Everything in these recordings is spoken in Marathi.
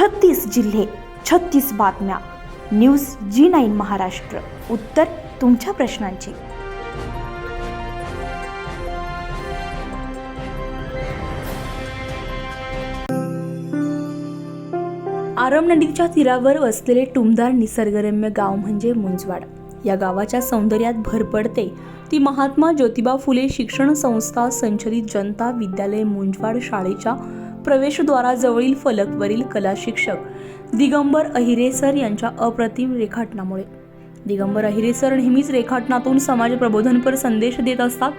छत्तीस जिल्हे छत्तीस बातम्या. News G nine Maharashtra. उत्तर तुमच्या प्रश्नांची. आरम नदीच्या तीरावर वसलेले टुमदार निसर्गरम्य गाव म्हणजे मुंजवाड. या गावाच्या सौंदर्यात भर पडते. ती महात्मा ज्योतिबा फुले शिक्षण संस्था संचलित जनता विद्यालय मुंजवाड शाळेच्या प्रवेशद्वाराजवळील फलकवरील कला शिक्षक दिगंबर अहिरे सर यांच्या अप्रतिम रेखाटनामुळे. दिगंबर अहिरे सर नेहमीच रेखाटनातून समाज प्रबोधनपर संदेश देत असतात.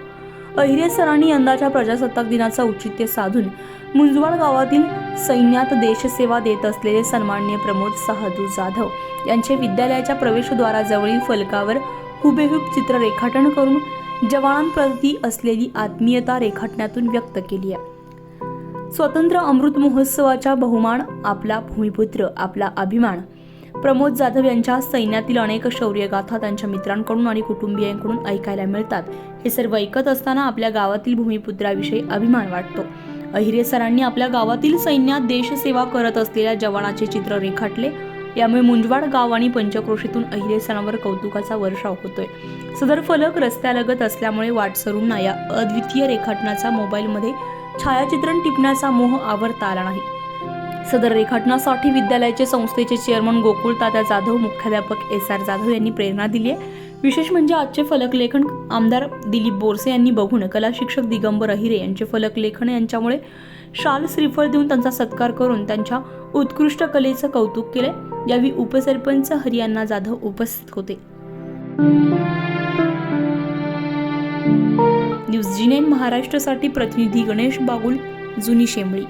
अहिरे सरांनी यंदाच्या प्रजासत्ताक दिनाचं औचित्य साधून मुंजवाड गावातील सैन्यात देशसेवा देत असलेले सन्माननीय प्रमोद साहदू जाधव यांचे विद्यालयाच्या प्रवेशद्वाराजवळील फलकावर हुबेहूब चित्र रेखाटन करून जवानांप्रती असलेली आत्मीयता रेखाटण्यातून व्यक्त केली आहे. स्वतंत्र अमृत महोत्सवाचा बहुमान आपला भूमिपुत्र आपला अभिमान. प्रमोद जाधव यांच्या सैन्यातील अनेक शौर्यगाथा त्यांच्या मित्रांकडून आणि कुटुंबियांकडून ऐकायला मिळतात. हे सर्व ऐकत असताना आपल्या गावातील भूमिपुत्राविषयी अभिमान वाटतो. अहिरे सरांनी आपल्या गावातील सैन्यात देशसेवा करत असलेल्या जवानाचे चित्र रेखाटले. यामुळे मुंजवाड गाव आणि पंचक्रोशीतून अहिरे सरांवर कौतुकाचा वर्षाव होतोय. सदर फलक रस्त्यालगत असल्यामुळे वाटसरूंना या अद्वितीय रेखाटनाचा मोबाईलमध्ये छायाचित्रण टिपण्याचा मोह आवरता आला नाही. सदर रेखाटनासाठी विद्यालयाचे संस्थेचे चेअरमन गोकुळ तात्या जाधव मुख्याध्यापक एस आर जाधव यांनी प्रेरणा दिली आहे. विशेष म्हणजे आजचे फलकलेखन आमदार दिलीप बोरसे यांनी बघून कला शिक्षक दिगंबर अहिरे यांचे फलकलेखन यांच्यामुळे शाल श्रीफळ देऊन त्यांचा सत्कार करून त्यांच्या उत्कृष्ट कलेचं कौतुक केले यावेळी उपसरपंच हरियाणा जाधव उपस्थित होते. न्यूज जी महाराष्ट्रासाठी प्रतिनिधी गणेश बागुल जुनी शेंबळी.